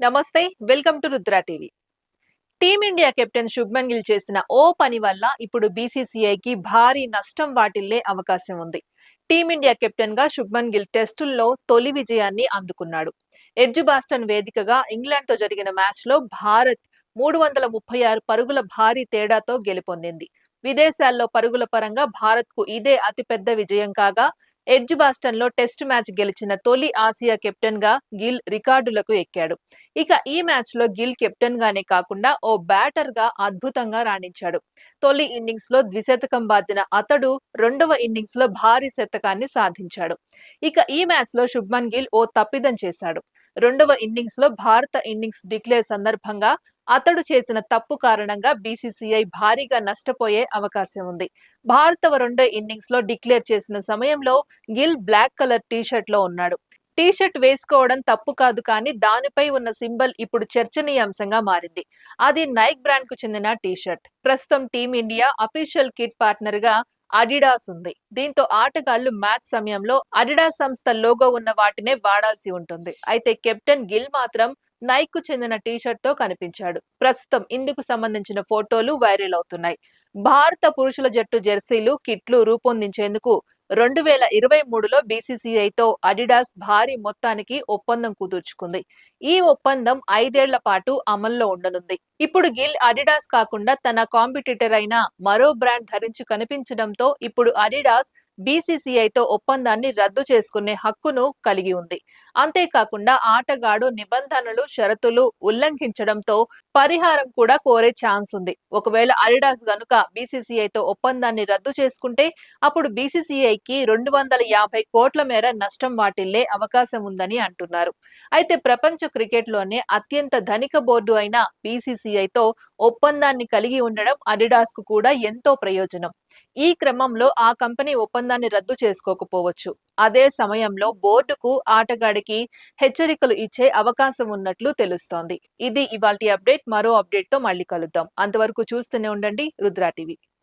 నమస్తే welcome to Rudra TV. Team India captain Shubman Gill చేసిన ఓ పని వల్ల ఇప్పుడు బీసీసీఐకి భారీ నష్టం వాటిల్లే అవకాశం ఉంది. టీమిండియా కెప్టెన్గా శుభ్మన్ గిల్ టెస్టుల్లో తొలి విజయాన్ని అందుకున్నాడు. ఎడ్జ్ బాస్టన్ వేదికగా ఇంగ్లాండ్తో జరిగిన మ్యాచ్లో భారత్ మూడు వందల ముప్పై ఆరు పరుగుల భారీ తేడాతో గెలుపొందింది. విదేశాల్లో పరుగుల పరంగా భారత్కు ఇదే అతిపెద్ద విజయం కాగా ఎడ్జ్ బాస్టన్లో టెస్ట్ మ్యాచ్ గెలిచిన తొలి ఆసియా కెప్టెన్గా గిల్ రికార్డులకు ఎక్కాడు. ఇక ఈ మ్యాచ్లో గిల్ కెప్టెన్ గానే కాకుండా ఓ బ్యాటర్గా అద్భుతంగా రాణించాడు. తొలి ఇన్నింగ్స్లో ద్విశతకం బాదిన అతడు రెండవ ఇన్నింగ్స్లో భారీ శతకాన్ని సాధించాడు. ఇక ఈ మ్యాచ్లో శుభ్మన్ గిల్ ఓ తప్పిదం చేశాడు. రెండవ ఇన్నింగ్స్లో భారత ఇన్నింగ్స్ డిక్లేర్ సందర్భంగా అతడు చేసిన తప్పు కారణంగా బీసీసీఐ భారీగా నష్టపోయే అవకాశం ఉంది. భారత రెండో ఇన్నింగ్స్లో డిక్లేర్ చేసిన సమయంలో గిల్ బ్లాక్ కలర్ టీ షర్ట్లో ఉన్నాడు. టీ షర్ట్ వేసుకోవడం తప్పు కాదు కానీ దానిపై ఉన్న సింబల్ ఇప్పుడు చర్చనీయాంశంగా మారింది. అది నైక్ బ్రాండ్కు చెందిన టీ షర్ట్ ప్రస్తుతం టీమిండియా అఫీషియల్ కిట్ పార్ట్నర్గా అడిడాస్ ఉంది. దీంతో ఆటగాళ్ళు మ్యాచ్ సమయంలో అడిడాస్ సంస్థ లోగో ఉన్న వాటినే వాడాల్సి ఉంటుంది. అయితే కెప్టెన్ గిల్ మాత్రం నైక్కు చెందిన టీషర్ట్తో కనిపించాడు. ప్రస్తుతం ఇందుకు సంబంధించిన ఫోటోలు వైరల్ అవుతున్నాయి. భారత పురుషుల జట్టు జెర్సీలు కిట్లు రూపొందించేందుకు రెండు వేల ఇరవై మూడులో బీసీసీఐతో అడిడాస్ భారీ మొత్తానికి ఒప్పందం కుదుర్చుకుంది. ఈ ఒప్పందం ఐదేళ్ళ పాటు అమల్లో ఉండనుంది. ఇప్పుడు గిల్ అడిడాస్ కాకుండా తన కాంపిటీటర్ అయిన మరో బ్రాండ్ ధరించి కనిపించడంతో ఇప్పుడు అడిడాస్ బీసీసీఐతో ఒప్పందాన్ని రద్దు చేసుకునే హక్కును కలిగి ఉంది. అంతేకాకుండా ఆటగాడు నిబంధనలు షరతులు ఉల్లంఘించడంతో పరిహారం కూడా కోరే ఛాన్స్ ఉంది. ఒకవేళ అరిడాస్ గనుక బీసీసీఐతో ఒప్పందాన్ని రద్దు చేసుకుంటే అప్పుడు బీసీసీఐకి రెండు వందల యాభై కోట్ల మేర నష్టం వాటిల్లే అవకాశం ఉందని అంటున్నారు. అయితే ప్రపంచ క్రికెట్లోనే అత్యంత ధనిక బోర్డు అయిన బీసీసీఐతో ఒప్పందాన్ని కలిగి ఉండడం అడిడాస్కు కూడా ఎంతో ప్రయోజనం. ఈ క్రమంలో ఆ కంపెనీ ఒప్పందాన్ని రద్దు చేసుకోకపోవచ్చు. అదే సమయంలో బోర్డుకు ఆటగాడికి హెచ్చరికలు ఇచ్చే అవకాశం ఉన్నట్లు తెలుస్తోంది. ఇది ఇవాల్టి అప్డేట్. మరో అప్డేట్తో మళ్ళీ కలుద్దాం. అంతవరకు చూస్తూనే ఉండండి. రుద్రా టీవీ.